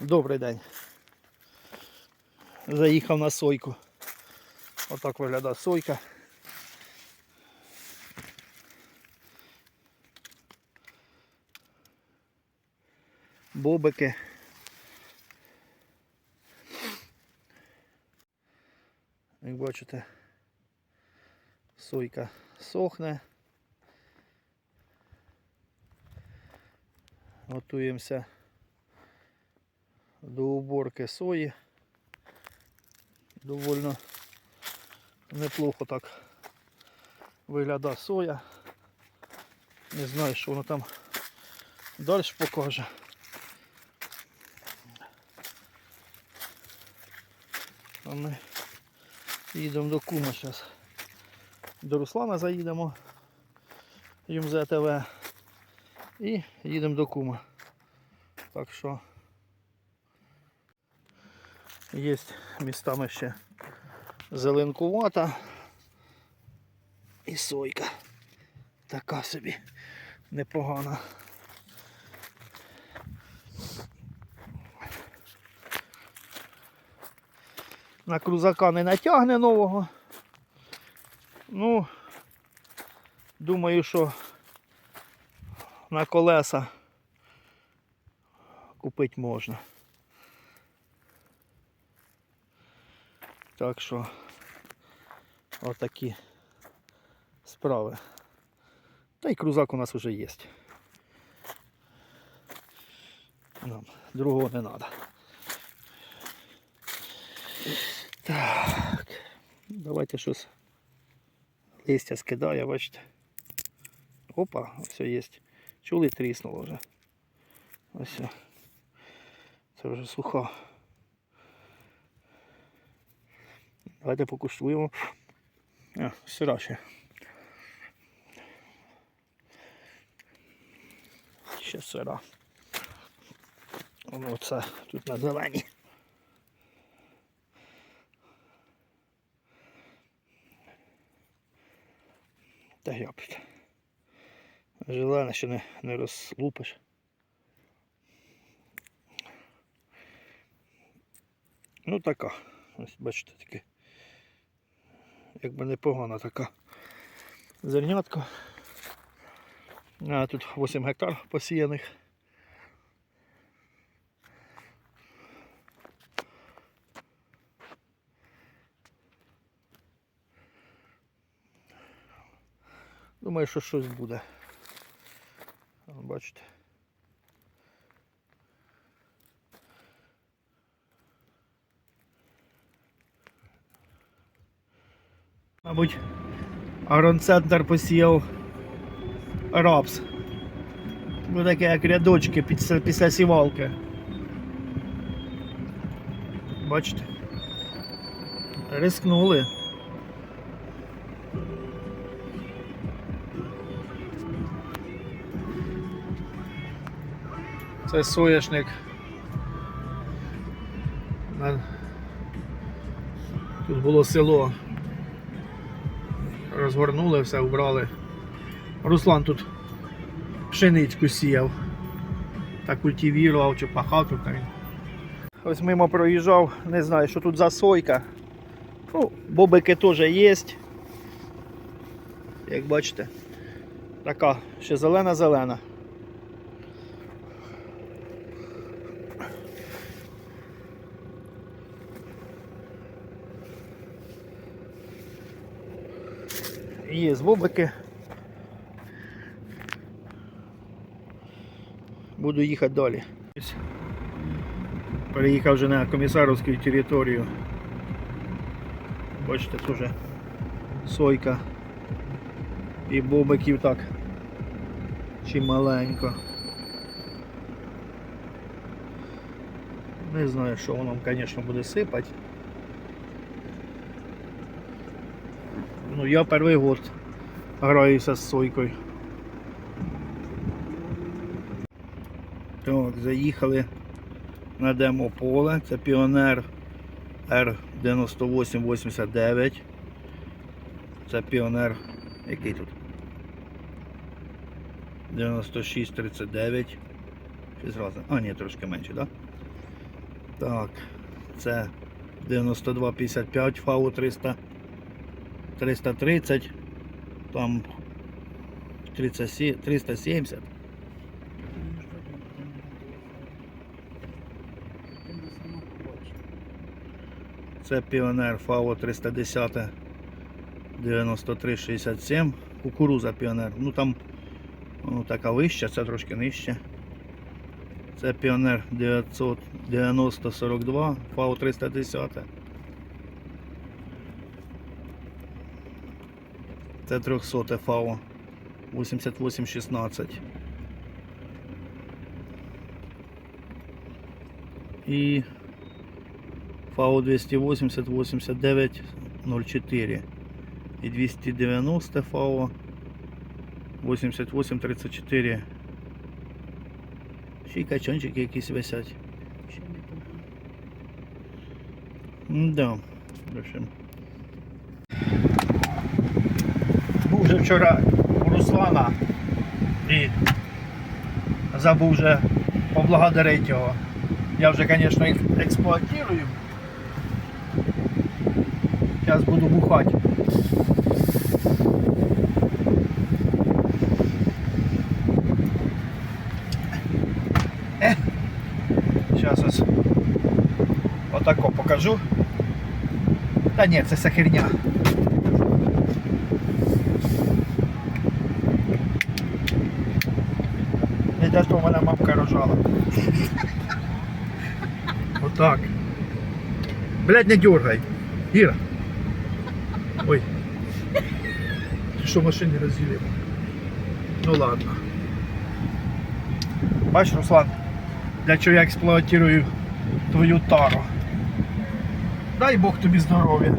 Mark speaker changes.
Speaker 1: Добрий день. Заїхав на сойку. Отак виглядає сойка. Бобики. Як бачите, сойка сохне. Готуємося до уборки сої. Довольно неплохо так виглядає соя. Не знаю, що воно там далі покаже. А ми їдемо до кума зараз. До Руслана заїдемо. ЮМЗ ТВ. І їдемо до кума. Так що є містами ще зеленкувата і сойка. Така собі непогана. На крузака не натягне нового. Ну, думаю, що на колеса купити можна. Так що отакі справи. Та й крузак у нас вже є. Нам другого не треба. Так. Давайте щось листя скидає, бачите. Опа, все є. Чули, тріснуло вже. Ось. Це вже суха. Давайте покуштуємо. А, сира ще. Ще сира. Воно це тут на зелені. Та япить. Зелене ще не, не розлупиш. Ну така. Ось бачите таке. Якби непогана така зернятка. А тут 8 гектар посіяних. Думаю, що щось буде. Бачите. Мабуть, агронцентр посіяв рапс. Ну таке як рядочки після, після сівалки. Бачите? Рискнули. Це соняшник. Тут було село. Розгорнули все, убрали. Руслан тут пшеницьку сіяв. Та культивірував чи пахав тут. він. Ось мимо проїжджав, не знаю, що тут за сойка. Ну, бобики теж є. Як бачите, така ще зелена-зелена. Є бобики. Буду їхати далі. Переїхав вже на комісаровську територію. Бачите, тут вже сойка і бобиків так чималенько. Не знаю, що воно, звісно, буде сипати. Ну, я перший год граюся з сойкою. Так, заїхали на демо поле. Це піонер R9889. Це піонер. Який тут? 9639. Щось разом. А, ні, трошки менше, так? Так, це 9255 ФАУ 300 330. Там 37, 370. Це Піонер ФАО 310 9367. Кукуруза Піонер. Ну там ну, така вища, це трошки нижче. Це Піонер 99042, ФАО 310. Це 300 ФАО 8816. І ФАО 280 89 04 і 290 ФАО 88 34 Ще й качанчики якісь висять.
Speaker 2: Ще не помню.
Speaker 1: Да. В общем. Вже вчора у Руслана і забув вже поблагодарити його. Я вже, звісно, їх експлуатую. Зараз буду бухати. Зараз ось отако покажу. Та ні, це вся херня. Те, що в мене мамка рожала. Отак. Блять, не дергай. Іра. Ой. Ти що в машині розділив? Ну ладно. Бачиш, Руслан, для чого я експлуатую твою тару. Дай Бог тобі здоров'я.